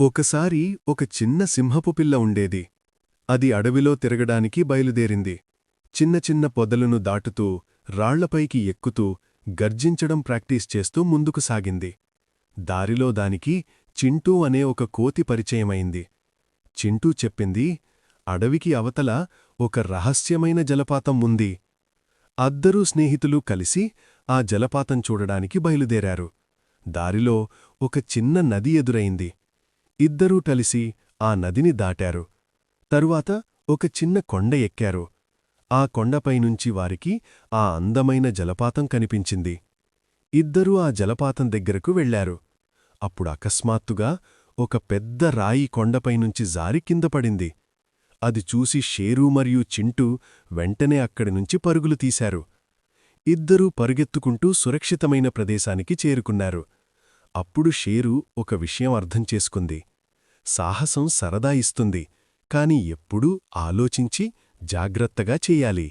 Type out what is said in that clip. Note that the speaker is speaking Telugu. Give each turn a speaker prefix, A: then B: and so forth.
A: ఒకసారి ఒక చిన్న సింహపు పిల్ల ఉండేది. అది అడవిలో తిరగడానికి బయలుదేరింది. చిన్న చిన్న పొదలను దాటుతూ రాళ్ళపైకి ఎక్కుతూ గర్జించడం ప్రాక్టీస్ చేస్తూ ముందుకు సాగింది. దారిలో దానికి చింటూ అనే ఒక కోతి పరిచయమైంది. చింటూ చెప్పింది అడవికి అవతల ఒక రహస్యమైన జలపాతం ఉంది. అద్దరూ స్నేహితులు కలిసి ఆ జలపాతం చూడడానికి బయలుదేరారు. దారిలో ఒక చిన్న నది ఎదురైంది. ఇద్దరూ కలిసి ఆ నదిని దాటారు. తరువాత ఒక చిన్న కొండ ఎక్కారు. ఆ కొండపైనుంచి వారికి ఆ అందమైన జలపాతం కనిపించింది. ఇద్దరూ ఆ జలపాతం దగ్గరకు వెళ్ళారు అప్పుడు అకస్మాత్తుగా ఒక పెద్ద రాయి కొండపైనుంచి జారి కింద పడింది. అది చూసి షేరు మరియు చింటూ వెంటనే అక్కడి నుంచి పరుగులు తీశారు. ఇద్దరూ పరుగెత్తుకుంటూ సురక్షితమైన ప్రదేశానికి చేరుకున్నారు. అప్పుడు షేరు ఒక విషయం అర్థం చేసుకుంది. సాహసం సరదా ఇస్తుంది కాని ఎప్పుడూ ఆలోచించి జాగ్రత్తగా చెయ్యాలి